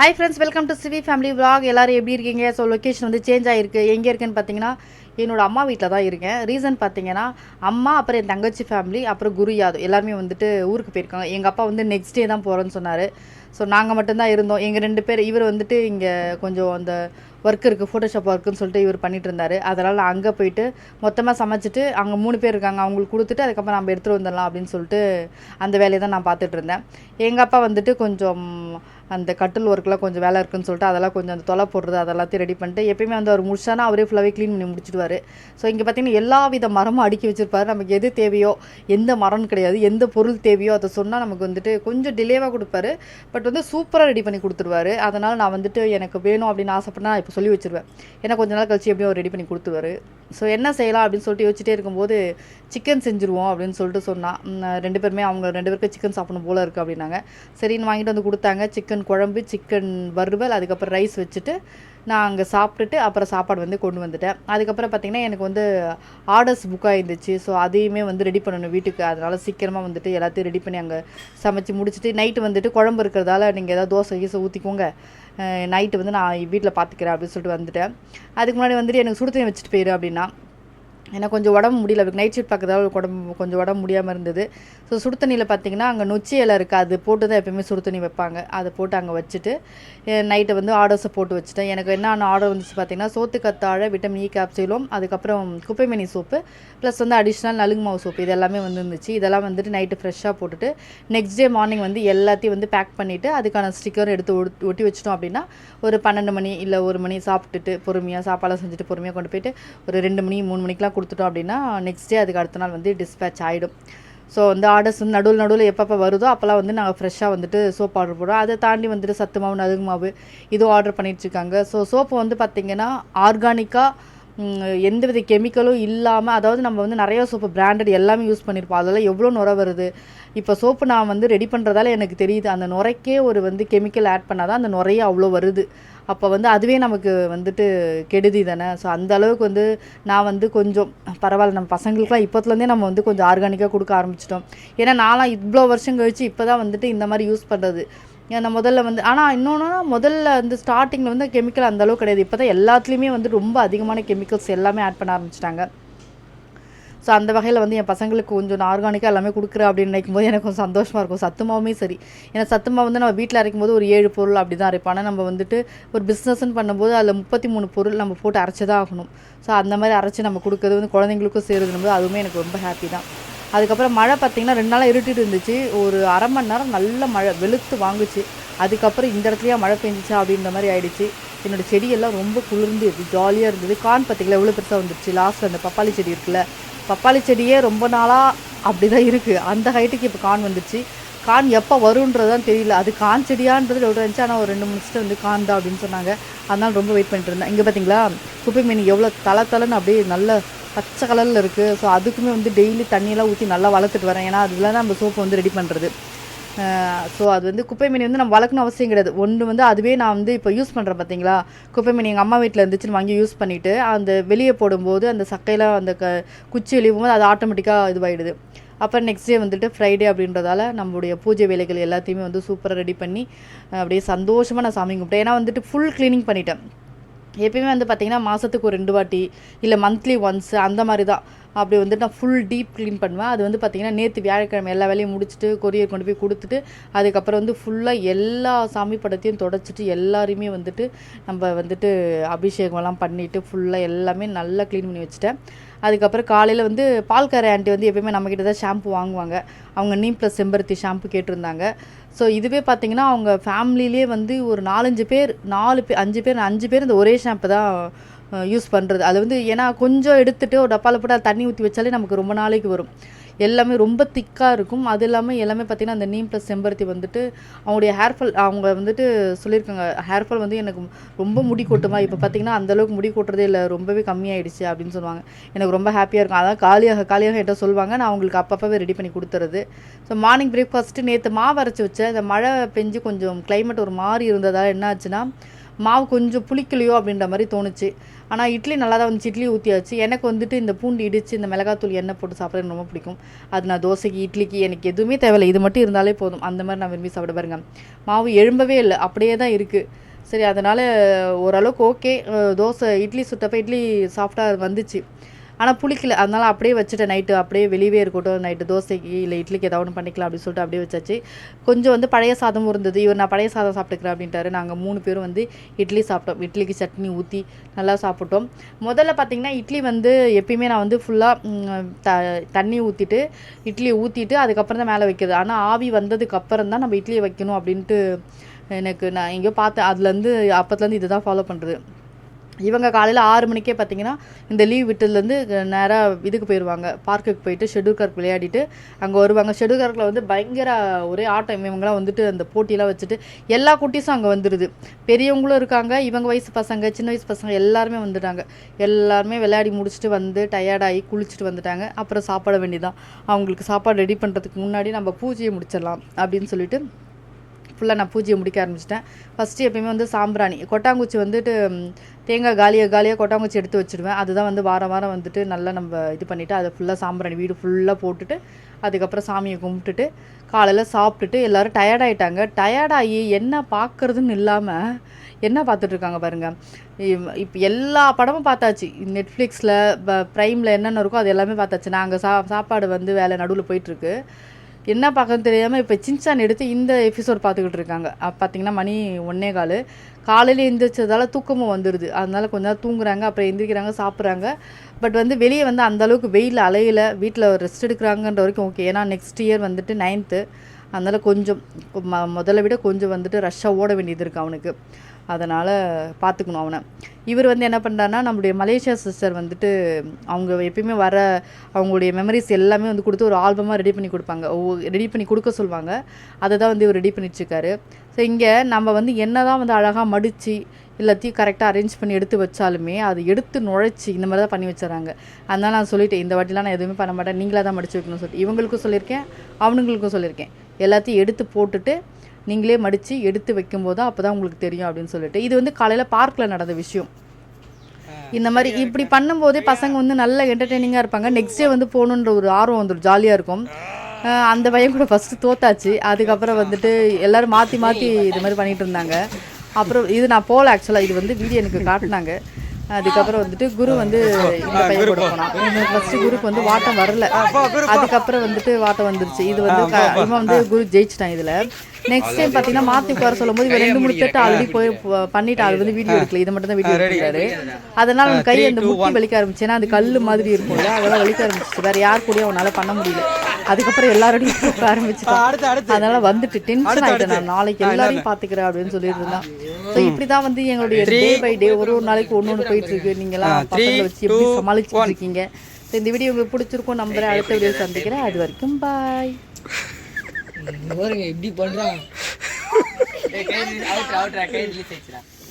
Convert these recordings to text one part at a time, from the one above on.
Hi friends welcome to Sivi family vlog. எல்லோரும் எப்படி இருக்கீங்க? ஸோ லொக்கேஷன் வந்து சேஞ்ச் ஆகிருக்கு எங்கே இருக்குன்னு பார்த்தீங்கன்னா என்னோடய அம்மா வீட்டில் தான் இருக்கேன். ரீசன் பார்த்தீங்கன்னா அம்மா அப்புறம் என் தங்கச்சி ஃபேமிலி அப்புறம் குரு யாதவ். எல்லாருமே வந்துட்டு ஊருக்கு போயிருக்காங்க. எங்கள் அப்பா வந்து நெக்ஸ்ட் டே தான் போகிறேன்னு சொன்னார். ஸோ நாங்கள் மட்டும்தான் இருந்தோம். எங்கள் ரெண்டு பேர் இவர் வந்துட்டு இங்கே கொஞ்சம் அந்த ஒர்க் இருக்குது ஃபோட்டோஷாப் ஒர்க்குன்னு சொல்லிட்டு இவர் பண்ணிட்டு இருந்தார். அதனால் அங்கே போயிட்டு மொத்தமாக சமைச்சிட்டு அங்கே மூணு பேர் இருக்காங்க. அவங்களுக்கு கொடுத்துட்டு அதுக்கப்புறம் நம்ம எடுத்துகிட்டு வந்துடலாம் அப்படின்னு சொல்லிட்டு அந்த வேலையை தான் நான் பார்த்துட்டு இருந்தேன். எங்கள் அப்பா வந்துட்டு கொஞ்சம் அந்த கட்டில் ஒர்க்கெலாம் கொஞ்சம் வேலை இருக்குன்னு சொல்லிட்டு அதெல்லாம் கொஞ்சம் அந்த தொலை போடுறது அதெல்லாத்தையும் ரெடி பண்ணிட்டு எப்பயுமே வந்து அவர் முடிச்சானா அவரே ஃபுல்லாகவே க்ளீன் பண்ணி முடிச்சிடுவார். ஸோ இங்கே பார்த்தீங்கன்னா எல்லா வித மரமும் அடுக்கி வச்சுருப்பாரு. நமக்கு எது தேவையோ எந்த மரம்னு கிடையாது எந்த பொருள் தேவையோ அதை சொன்னால் நமக்கு வந்துட்டு கொஞ்சம் டிலேவாக கொடுப்பாரு. பட் வந்து சூப்பராக ரெடி பண்ணி கொடுத்துருவாரு. அதனால் நான் வந்துட்டு எனக்கு வேணும் அப்படின்னு ஆசைப்பட்டா நான் இப்போ சொல்லி வச்சிருவேன். ஏன்னா கொஞ்ச நாள் கழிச்சு எப்படியும் அவர் ரெடி பண்ணி கொடுத்துருவாரு. ஸோ என்ன செய்யலாம் அப்படின்னு சொல்லிட்டு யோசிச்சிட்டே இருக்கும்போது சிக்கன் செஞ்சுருவோம் அப்படின்னு சொல்லிட்டு சொன்னால் ரெண்டு பேருமே அவங்க ரெண்டு பேருக்கு சிக்கன் சாப்பிடணும் போல இருக்குது அப்படின்னாங்க. சரின்னு வாங்கிட்டு வந்து கொடுத்தாங்க. சிக்கன் குழம்பு சிக்கன் வறுவல் அதுக்கப்புறம் ரைஸ் வச்சுட்டு நான் அங்கே சாப்பிட்டுட்டு அப்புறம் சாப்பாடு வந்து கொண்டு வந்துட்டேன். அதுக்கப்புறம் பார்த்திங்கன்னா எனக்கு வந்து ஆர்டர்ஸ் புக் ஆகிருந்துச்சு ஸோ அதையுமே வந்து ரெடி பண்ணணும் வீட்டுக்கு. அதனால் சீக்கிரமாக வந்துட்டு எல்லாத்தையும் ரெடி பண்ணி அங்கே சமைச்சு முடிச்சுட்டு நைட்டு வந்துட்டு குழம்பு இருக்கிறதால நீங்கள் ஏதாவது தோசை கீசை ஊற்றிக்கோங்க நைட்டு வந்து நான் வீட்டில் பார்த்துக்கிறேன் அப்படின்னு சொல்லிட்டு வந்துட்டேன். அதுக்கு முன்னாடி வந்துட்டு எனக்கு சுடு வச்சுட்டு போயிரு அப்படின்னா எனக்கு கொஞ்சம் உடம்பு முடியல. அவருக்கு நைட் ஷிஃப்ட் பார்க்கறதால உடம்பு கொஞ்சம் உடம்பு முடியாமல் இருந்தது. ஸோ சுடு தண்ணியில் பார்த்தீங்கன்னா அங்கே நொச்சி இலை இருக்குது அது போட்டு தான் எப்பயுமே சுடு தண்ணி வைப்பாங்க. அதை போட்டு அங்கே வச்சுட்டு நைட்டை வந்து ஆர்டர்ஸை போட்டு வச்சுட்டேன். எனக்கு என்னென்ன ஆர்டர் வந்துச்சு பார்த்தீங்கன்னா சோத்து கத்தாழை விட்டமின் இ e, கேப்சூலும் அதுக்கப்புறம் குப்பைமணி சோப்பு ப்ளஸ் வந்து அடிஷ்னல் நலுங்கு மாவு சோப்பு. இது எல்லாமே வந்து இருந்துச்சு இதெல்லாம் வந்துட்டு நைட்டு ஃப்ரெஷ்ஷாக போட்டுட்டு நெக்ஸ்ட் டே மார்னிங் வந்து எல்லாத்தையும் வந்து பேக் பண்ணிவிட்டு அதுக்கான ஸ்டிக்கர் எடுத்து ஒட்டி வச்சிட்டோம் அப்படின்னா ஒரு பன்னெண்டு மணி இல்லை ஒரு மணி சாப்பிட்டுட்டு பொறுமையாக சாப்பாடெல்லாம் செஞ்சுட்டு பொறுமையாக கொண்டு போயிட்டு ஒரு ரெண்டு மணி மூணு மணிக்கெலாம் கொடுத்துட்டோம் அப்படின்னா நெக்ஸ்ட் டே அதுக்கு அடுத்த நாள் வந்து டிஸ்பேச் ஆகிடும் ஸோ வந்து ஆர்டர்ஸ் வந்து நடுவில் நடுவில் எப்பப்போ வருதோ அப்போல்லாம் வந்து நாங்கள் ஃப்ரெஷ்ஷாக வந்துட்டு சோப் ஆர்டர் போடுறோம் அதை தாண்டி வந்துட்டு சத்து மாவு நதுங்கு மாவு இதுவும் ஆர்டர் பண்ணிகிட்ருக்காங்க ஸோ சோப்பு வந்து பார்த்திங்கன்னா ஆர்கானிக்காக எந்தவித கெமிக்கலும் இல்லாமல் அதாவது நம்ம வந்து நிறைய சோப்பு பிராண்டட் எல்லாமே யூஸ் பண்ணியிருப்போம் அதெல்லாம் எவ்வளோ நுர வருது? இப்போ சோப்பு நான் வந்து ரெடி பண்ணுறதால எனக்கு தெரியுது. அந்த நுரைக்கே ஒரு வந்து கெமிக்கல் ஆட் பண்ணால் தான் அந்த நுரையே அவ்வளோ வருது. அப்போ வந்து அதுவே நமக்கு வந்துட்டு கெடுதி தானே? ஸோ அந்த அளவுக்கு வந்து நான் வந்து கொஞ்சம் பரவாயில்ல நம்ம பசங்களுக்குலாம் இப்போத்துலேருந்தே நம்ம வந்து கொஞ்சம் ஆர்கானிக்காக கொடுக்க ஆரம்பிச்சிட்டோம். ஏன்னா நான்லாம் இவ்வளோ வருஷம் கழிச்சு இப்போ தான் வந்துட்டு இந்த மாதிரி யூஸ் பண்ணுறது நான் முதல்ல வந்து ஆனால் இன்னொன்றுனா முதல்ல வந்து ஸ்டார்டிங்கில் வந்து கெமிக்கல் அந்த கிடையாது. இப்போ தான் எல்லாத்துலேயுமே வந்து ரொம்ப அதிகமான கெமிக்கல்ஸ் எல்லாமே ஆட் பண்ண ஆரம்பிச்சிட்டாங்க. ஸோ அந்த வகையில் வந்து என் பசங்களுக்கு கொஞ்சம் ஆர்கானிக்காக எல்லாமே கொடுக்குறேன் அப்படின்னு நினைக்கும் போது எனக்கு கொஞ்சம் சந்தோஷமாக இருக்கும். சத்துமாவுமே சரி. ஏன்னா சத்துமா வந்து நம்ம வீட்டில் அரைக்கும் போது ஒரு ஏழு பொருள் அப்படி தான் அரைப்போம். ஆனால் நம்ம வந்துட்டு ஒரு பிஸ்னஸ்ன்னு பண்ணும்போது அதில் முப்பத்தி மூணு பொருள் நம்ம போட்டு அரைச்சி தான் ஆகணும். ஸோ அந்த மாதிரி அரைச்சி நம்ம கொடுக்குறது வந்து குழந்தைங்களுக்கும் சேருதுன்னு அதுவுமே எனக்கு ரொம்ப ஹாப்பி தான். அதுக்கப்புறம் மழை பார்த்திங்கன்னா ரெண்டு நாளாக இருட்டிட்டு இருந்துச்சு. ஒரு அரை மணி நேரம் நல்ல மழை வெளுத்து வாங்குச்சு. அதுக்கப்புறம் இந்த இடத்துலையே மழை பெஞ்சிச்சா அப்படின்ற மாதிரி ஆயிடுச்சு. என்னோட செடியெல்லாம் ரொம்ப குளிர்ந்து ஜாலியாக இருந்தது. கான் பார்த்திங்களா எவ்வளோ பெருசாக வந்துருச்சு. லாஸ்ட்டில் அந்த பப்பாளி செடி இருக்குல்ல பப்பாளி செடியே ரொம்ப நாளாக அப்படி தான் இருக்குது அந்த ஹைட்டுக்கு இப்போ கான் வந்துருச்சு. கான் எப்போ வரும்ன்றது தான் தெரியல. அது கான் செடியான்றது எவ்வளோ இருந்துச்சு? ஆனால் ஒரு ரெண்டு மூணு நிமிஷம் வந்து கான் தான் அப்படின்னு சொன்னாங்க. அதனால் ரொம்ப வெயிட் பண்ணிட்டு இருந்தேன். இங்கே பார்த்தீங்களா குப்பை மீன் எவ்வளோ தலை தலைன்னு அப்படியே நல்ல பச்சை கலரில் இருக்குது ஸோ அதுக்குமே வந்து டெய்லி தண்ணியெல்லாம் ஊற்றி நல்லா வளர்த்துட்டு வரேன். ஏன்னா அதில் தான் நம்ம சோப்பு வந்து ரெடி பண்ணுறது ஸோ அது வந்து குப்பை மீன் வந்து நம்ம வளர்க்கணும் அவசியம் கிடையாது. ஒன்று வந்து அதுவே நான் வந்து இப்போ யூஸ் பண்ணுறேன் பார்த்தீங்களா குப்பை மீன் எங்கள் அம்மா வீட்டில் இருந்துச்சுன்னு வாங்கி யூஸ் பண்ணிவிட்டு அந்த வெளியே போடும்போது அந்த சக்கையெல்லாம் அந்த க குச்சி வெளியே போகும்போது அது ஆட்டோமேட்டிக்காக இதுவாகிடுது அப்புறம் நெக்ஸ்ட் டே வந்துட்டு ஃப்ரைடே அப்படின்றதால நம்மளுடைய பூஜை வேலைகள் எல்லாத்தையுமே வந்து சூப்பராக ரெடி பண்ணி அப்படியே சந்தோஷமாக நான் சாமி கும்பிட்டேன். ஏன்னா வந்துட்டு ஃபுல் க்ளீனிங் பண்ணிட்டேன். எப்பயுமே வந்து பார்த்திங்கன்னா மாதத்துக்கு ஒரு ரெண்டு வாட்டி இல்லை மந்த்லி ஒன்ஸ் அந்த மாதிரி தான் அப்படி வந்துட்டு நான் ஃபுல் டீப் க்ளீன் பண்ணுவேன். அது வந்து பார்த்திங்கன்னா நேற்று வியாழக்கிழமை எல்லா வேலையும் முடிச்சுட்டு கொரியர் கொண்டு போய் கொடுத்துட்டு அதுக்கப்புறம் வந்து ஃபுல்லாக எல்லா சாமி படத்தையும் தொடச்சிட்டு எல்லாருமே வந்துட்டு நம்ம வந்துட்டு அபிஷேகம்லாம் பண்ணிவிட்டு ஃபுல்லாக எல்லாமே நல்லா க்ளீன் பண்ணி வச்சுட்டேன். அதுக்கப்புறம் காலையில் வந்து பால்கார ஆண்டி வந்து எப்பயுமே நம்மக்கிட்ட தான் ஷாம்பு வாங்குவாங்க. அவங்க நீம் ப்ளஸ் செம்பருத்தி ஷாம்பு கேட்டிருந்தாங்க. ஸோ இதுவே பார்த்திங்கன்னா அவங்க ஃபேமிலியிலே வந்து ஒரு நாலஞ்சு பேர் நாலு பேர் அஞ்சு பேர் அஞ்சு பேர் இந்த ஒரே ஷாம்பு தான் யூஸ் பண்ணுறது அது வந்து ஏன்னா கொஞ்சம் எடுத்துகிட்டு ஒரு டப்பாவில் போட்டு அது தண்ணி ஊற்றி வச்சாலே நமக்கு ரொம்ப நாளைக்கு வரும். எல்லாமே ரொம்ப திக்காக இருக்கும். அது இல்லாமல் எல்லாமே பார்த்திங்கன்னா அந்த நீம் ப்ளஸ் செம்பருத்தி வந்துட்டு அவங்களுடைய ஹேர் ஃபால் அவங்க வந்துட்டு சொல்லியிருக்காங்க ஹேர் ஃபால் வந்து எனக்கு ரொம்ப முடி கொட்டுமா இப்போ பார்த்திங்கன்னா அந்தளவுக்கு முடி கொட்டுறதே இல்லை ரொம்பவே கம்மியாயிடுச்சு அப்படின்னு சொல்லுவாங்க. எனக்கு ரொம்ப ஹாப்பியாக இருக்கும். அதான் காலியாக காலியாக என்கிட்ட சொல்லுவாங்க. நான் அவங்களுக்கு அப்பப்போவே ரெடி பண்ணி கொடுத்துறது. ஸோ மார்னிங் பிரேக்ஃபாஸ்ட்டு நேற்று மாவு அரைச்சி வச்சேன். இந்த மழை பெஞ்சு கொஞ்சம் கிளைமேட் ஒரு மாதிரி இருந்ததால் என்ன ஆச்சுன்னா மாவு கொஞ்சம் புளிக்கலையோ அப்படின்ற மாதிரி தோணுச்சு. ஆனால் இட்லி நல்லா தான் வந்துச்சு. இட்லி ஊற்றியாச்சு எனக்கு வந்துட்டு இந்த பூண்டு இடித்து இந்த மிளகாத்தூள் எண்ணெய் போட்டு சாப்பிட்றது எனக்கு ரொம்ப பிடிக்கும். அது நான் தோசைக்கு இட்லிக்கு எனக்கு எதுவுமே தேவையில்லை. இது மட்டும் இருந்தாலே போதும். அந்த மாதிரி நான் விரும்பி சாப்பிட பாருங்க. மாவு எழும்பவே இல்லை. அப்படியே தான் இருக்குது சரி அதனால் ஓரளவுக்கு ஓகே. தோசை இட்லி சுட்டப்போ இட்லி சாஃப்டாக வந்துச்சு. ஆனால் புளிக்கல. அதனால் அப்படியே வச்சுட்டேன் நைட்டு அப்படியே வெளியவே இருக்கட்டும் நைட்டு தோசைக்கு இல்லை இட்லிக்கு ஏதாவது ஒன்று பண்ணிக்கலாம் அப்படின்னு சொல்லிட்டு அப்படியே வச்சாச்சு. கொஞ்சம் வந்து பழைய சாதமும் இருந்தது. இவர் நான் பழைய சாதம் சாப்பிட்டுக்கிறேன் அப்படின்ட்டாரு. நாங்கள் மூணு பேரும் வந்து இட்லி சாப்பிட்டோம். இட்லிக்கு சட்னி ஊற்றி நல்லா சாப்பிட்டோம். முதல்ல பார்த்திங்கன்னா இட்லி வந்து எப்பயுமே நான் வந்து ஃபுல்லாக த தண்ணி ஊற்றிட்டு இட்லியை ஊற்றிட்டு அதுக்கப்புறம் தான் மேலே வைக்கிறது. ஆனால் ஆவி வந்ததுக்கு அப்புறம் தான் நம்ம இட்லியை வைக்கணும் அப்படின்ட்டு எனக்கு நான் எங்கேயோ பார்த்தேன் அதுலேருந்து அப்போத்துலேருந்து இதுதான் ஃபாலோ பண்ணுறது இவங்க காலையில் ஆறு மணிக்கே பார்த்தீங்கன்னா இந்த லீவ் விட்டதுலேருந்து நேராக இதுக்கு போயிடுவாங்க பார்க்குக்கு போயிட்டு ஷெட்யூல் கார்க் விளையாடிட்டு அங்கே வருவாங்க. ஷெட்யூல் கார்க்கில் வந்து பயங்கர ஒரே ஆட்டம். இவங்களாம் வந்துட்டு அந்த போட்டியெல்லாம் வச்சுட்டு எல்லா குட்டீஸும் அங்கே வந்துடுது பெரியவங்களும் இருக்காங்க இவங்க வயசு பசங்க சின்ன வயசு பசங்க எல்லாருமே வந்துட்டாங்க. எல்லாருமே விளையாடி முடிச்சுட்டு வந்து டயர்டாகி குளிச்சுட்டு வந்துட்டாங்க. அப்புறம் சாப்பிட வேண்டியதான் அவங்களுக்கு சாப்பாடு ரெடி பண்ணுறதுக்கு முன்னாடி நம்ம பூஜையை முடிச்சிடலாம் அப்படின்னு சொல்லிட்டு ஃபுல்லாக நான் பூஜையை முடிக்க ஆரம்பிச்சிட்டேன். ஃபஸ்ட்டு எப்பயுமே வந்து சாம்பிராணி. கொட்டாங்குச்சி வந்துட்டு தேங்காய் காலியாக காலியாக கொட்டாங்குச்சி எடுத்து வச்சுடுவேன். அதுதான் வந்து வாரம் வாரம் வந்துட்டு நல்லா நம்ம இது பண்ணிவிட்டு அதை ஃபுல்லாக சாம்பிராணி வீடு ஃபுல்லாக போட்டுட்டு அதுக்கப்புறம் சாமியை கும்பிட்டுட்டு காலையில் சாப்பிட்டுட்டு எல்லோரும் டயர்டாயிட்டாங்க டயர்டாகி என்ன பார்க்குறதுன்னு இல்லாமல் என்ன பார்த்துட்ருக்காங்க பாருங்கள் இப்போ எல்லா படமும் பார்த்தாச்சு. நெட்ஃப்ளிக்ஸில் ப்ரைமில் என்னென்ன இருக்கோ அது எல்லாமே பார்த்தாச்சு. நாங்கள் சா சாப்பாடு வந்து வேலை நடுவில் போயிட்டுருக்கு என்ன பார்க்கறது தெரியாமல் இப்போ சின்சான் எடுத்து இந்த எபிசோட் பார்த்துக்கிட்டு இருக்காங்க. பார்த்தீங்கன்னா மணி ஒன்னே கால். காலையில் எழுந்திரிச்சதால தூக்கமும் வந்துடுது அதனால கொஞ்ச நேரம் தூங்குறாங்க அப்புறம் எந்திரிக்கிறாங்க சாப்பிட்றாங்க. பட் வந்து வெளியே வந்து அந்தளவுக்கு வெயில் அலையில வீட்டில் ரெஸ்ட் எடுக்கிறாங்கன்ற வரைக்கும் ஓகே ஏன்னா நெக்ஸ்ட் இயர் வந்துட்டு நைன்த்து அதனால் கொஞ்சம் ம முதல்ல விட கொஞ்சம் வந்துட்டு ரஷ்ஷாக ஓட வேண்டியது இருக்குது அவனுக்கு. அதனால் பார்த்துக்கணும் அவனை. இவர் வந்து என்ன பண்ணுறாருன்னா நம்மளுடைய மலேசியா சிஸ்டர் வந்துட்டு அவங்க எப்பயுமே வர அவங்களுடைய மெமரிஸ் எல்லாமே வந்து கொடுத்து ஒரு ஆல்பமாக ரெடி பண்ணி கொடுப்பாங்க. ரெடி பண்ணி கொடுக்க சொல்லுவாங்க. அதை தான் வந்து இவர் ரெடி பண்ணிட்டுருக்காரு. ஸோ இங்கே நம்ம வந்து என்ன தான் வந்து அழகாக மடித்து எல்லாத்தையும் கரெக்டாக அரேஞ்ச் பண்ணி எடுத்து வச்சாலுமே அது எடுத்து நுழைச்சி இந்த மாதிரி தான் பண்ணி வச்சுறாங்க. அதனால் நான் சொல்லிட்டேன் இந்த வாட்டிலாம் நான் எதுவுமே பண்ண மாட்டேன். நீங்களாக தான் மடிச்சு வைக்கணும்னு சொல்லிட்டு. இவங்களுக்கும் சொல்லியிருக்கேன் அவனுங்களுக்கும் சொல்லியிருக்கேன். எல்லாத்தையும் எடுத்து போட்டுட்டு நீங்களே மடித்து எடுத்து வைக்கும்போது தான் அப்போ தான் உங்களுக்கு தெரியும் அப்படின்னு சொல்லிட்டு. இது வந்து காலையில் பார்க்கில் நடந்த விஷயம். இந்த மாதிரி இப்படி பண்ணும்போதே பசங்க வந்து நல்ல என்டர்டெய்னிங்காக இருப்பாங்க. நெக்ஸ்ட் டே வந்து போகணுன்ற ஒரு ஆர்வம் வந்துடும் ஜாலியாக இருக்கும். அந்த பையன் கூட ஃபஸ்ட்டு தோத்தாச்சு. அதுக்கப்புறம் வந்துட்டு எல்லோரும் மாற்றி மாற்றி இது மாதிரி பண்ணிகிட்டு இருந்தாங்க. அப்புறம் இது நான் போகல ஆக்சுவலாக இது வந்து வீடியோ எனக்கு காட்டினாங்க. அதுக்கப்புறம் வந்துட்டு குரு வந்து இந்த பையன் கூட போனான். ஃபஸ்ட்டு குருக்கு வந்து வாட்டம் வரல. அதுக்கப்புறம் வந்துட்டு வாட்டம் வந்துருச்சு. இது வந்து இவன் வந்து குரு ஜெயிச்சிட்டான் இதில். நெக்ஸ்ட் டைம் பார்த்தீங்கன்னா மாற்றி உட்கார சொல்லும்போது இவன் ரெண்டு மூணு தட்டு ஆல்ரெடி போய் பண்ணிட்டு அது வந்து வீடியோ எடுக்கல இது மட்டும் தான் வீடியோ எடுக்கிறாரு. அதனால அவன் கை அந்த முட்டி வலிக்க ஆரம்பிச்சு ஏன்னா அது கல் மாதிரி இருக்கும்ல அதெல்லாம் வலிக்க ஆரம்பிச்சிச்சு? வேற யார் கூடயும் அவனால பண்ண முடியல. அதுக்கப்புறம் எல்லாரோடையும் கூப்பிட ஆரம்பிச்சுட்டான். அதனால வந்துட்டு டென்ஷன் ஆயிட்டேன் நான். நாளைக்கு எல்லாரையும் பாத்துக்கிறேன் அப்படின்னு சொல்லிட்டு இருந்தான். ஸோ இப்படிதான் வந்து எங்களுடைய டே பை டே ஒரு ஒரு நாளைக்கு ஒன்று ஒன்று போயிட்டு இருக்கு. நீங்களாம் பசங்களை வச்சு எப்படி சமாளிச்சுட்டு இருக்கீங்க? இந்த வீடியோ உங்களுக்கு பிடிச்சிருக்கும் நம்புறேன். அடுத்த வீடியோ சந்திக்கிறேன். அது வரைக்கும் பாய் பாருங்க இப்படி பண்றான்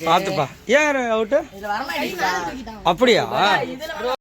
பாத்துப்பா. ஏன் அவுட்டு அப்படியா?